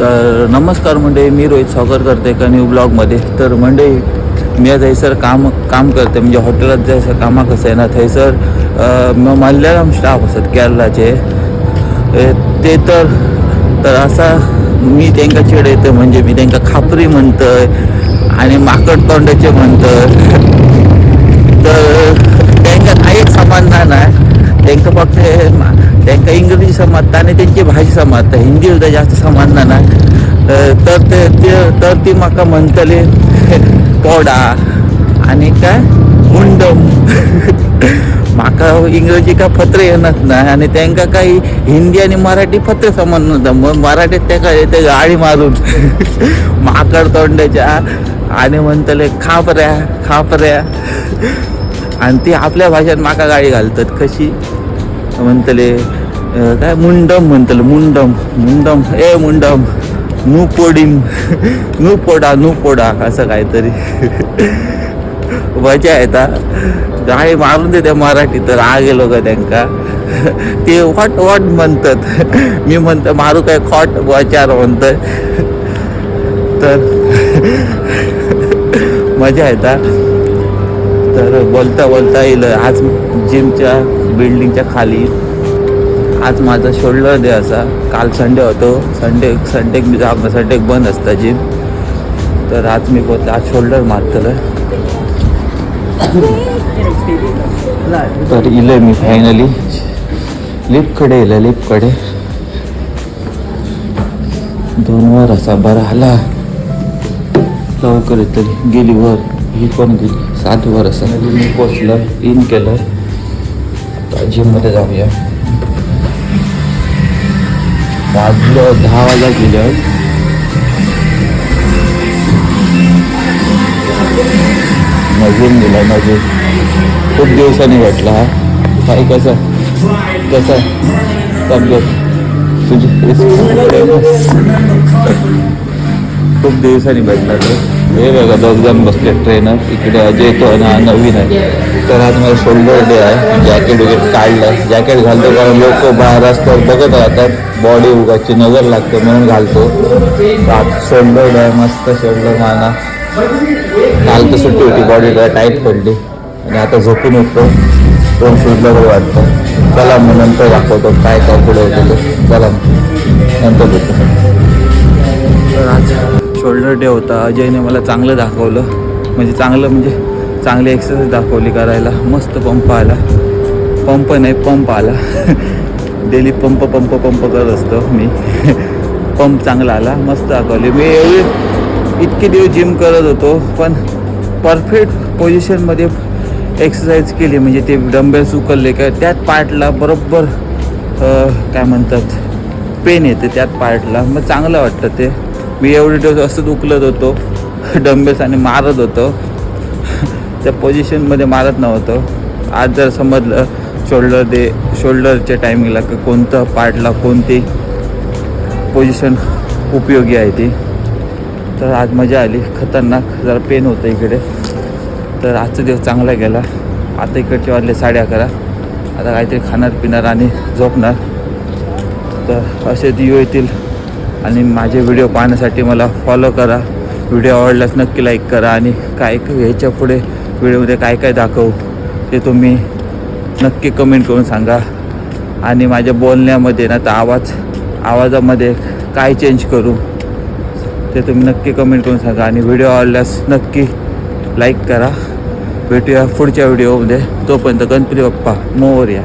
तर नमस्कार मंडळी मी रोहित सावकर करते का न्यू ब्लॉगमध्ये तर मंडळी मी थंयसर काम काम करते. म्हणजे हॉटेलात जायसर कामाक कसं ना. थंयसर मल्याळम स्टाफ असतात केरळाचे. ते तर तर असा मी त्यांका चिड येते म्हणजे मी त्यांका खापरी म्हणतोय आणि माकड तोंडाचे म्हणतोय. तर त्यांना काहीच समाधान नाही त्यांना फक्त मा- इंग्रजी समजता आणि त्यांची भाषा समजता हिंदी सुद्धा जास्त समाजना ना. तर ते तर ती म्हाका म्हणतली कोडा आणि काय? मुंडम. म्हाका इंग्रजी का फत्र येणार नाही आणि त्यांका काही हिंदी आणि मराठी फत्रे समजणार मग मराठीत त्या येते गाडी मारून. माकड तोंडाच्या आणि म्हणतले खापऱ्या खापऱ्या. आणि ती आपल्या भाषेत माका गाडी घालतात कशी? म्हणतले काय मुंडम म्हणतल मुंडम मुंडम. ए मुंडम. नू पोडीम. नू पोडा नू पोडा असं काहीतरी. मजा येता. गाडी मारून देते मराठी तर आ गेलो त्यांका. ते वॉट वॉट म्हणतात. मी म्हणतो मारू काय खॉट वचार म्हणतोय तर मजा येता. तर बोलता बोलता येईल. आज जिमच्या बिल्डिंगच्या खाली आज माझा शोल्डर डे असा. काल संडे होतो. संडे संडे मी जा संडे बंद असता जिम तर आज मी बोलतो आज शोल्डर मारतलं तर इलं मी फायनली लिफ्टकडे येलं लिफ्टकडे दोन वर असा बरा आला. लवकर येतली गेली वर. ही पण गेली. सात वर असा. मी पोचलं. इन केलं. जिममध्ये जाऊया. वाजलं दहा वाजा गेलं. नवीन दिला नवीन खूप दिवसांनी भेटला. हा काय कसं? कसं? तब्येत? तुझी खूप दिवसांनी भेटला तो. हे बघा जण बसले ट्रेनर इकडे अजय तो आणि नवीन आहे. तर आज मला शोल्डर डे आहे. जॅकेट वगैरे काढलं. जॅकेट घालतो कारण लोक बाहेर असतात बघत राहतात. बॉडी उगाची नजर लागते म्हणून घालतो. शोल्डर डे मस्त शोल्डर नाना काल तर सुट्टी होती. बॉडी टाईट पडली. आणि आता झोपून उठतो. दोन शोल्डर वाटतं चला मग नंतर दाखवतो काय काय पुढे होतं चला मग. नंतर भेटतो आज शोल्डर डे होता. अजयने मला चांगलं दाखवलं. म्हणजे चांगलं म्हणजे चांगली एक्सरसाइज दाखवली करायला. मस्त पंप आला. पंप नाही पंप आला. डेली पंप पंप पंप करत असतो मी. पंप चांगला आला. मस्त दाखवली. मी एवढी इतके दिवस जिम करत होतो पण परफेक्ट पोझिशनमध्ये एक्सरसाइज केली. म्हणजे ते डंबेल्स उकलले. का त्यात पार्टला बरोबर काय म्हणतात पेन येते त्यात पार्टला. मग चांगलं वाटतं ते. मी एवढी दिवस असंच उकलत होतो. डंबेल्स आणि मारत होतो. त्या पोझिशनमध्ये मारत नव्हतो. आज जर समजलं शोल्डर दे शोल्डरच्या टायमिंगला की कोणतं पार्टला कोणती पोझिशन उपयोगी आहे ती. तर आज मजा आली. खतरनाक. जरा पेन होतं इकडे. तर आजचा दिवस चांगला गेला. आता इकडचे वाजले साडे अकरा. आता काहीतरी खाणार पिणार आणि झोपणार. तर असे दिव येतील. आणि माझे व्हिडिओ पाहण्यासाठी मला फॉलो करा. व्हिडिओ आवडल्यास नक्की लाईक करा आणि काय ह्याच्या पुढे व्हिडिओमध्ये काय काय दाखवू ते तुम्ही नक्की कमेंट करून सांगा. आणि माझ्या बोलण्यामध्ये ना तर आवाज आवाजामध्ये काय चेंज करू ते तुम्ही नक्की कमेंट करून सांगा. आणि व्हिडिओ आवडल्यास नक्की लाईक करा. भेटूया पुढच्या व्हिडिओमध्ये तोपर्यंत गणपती बाप्पा मोरया.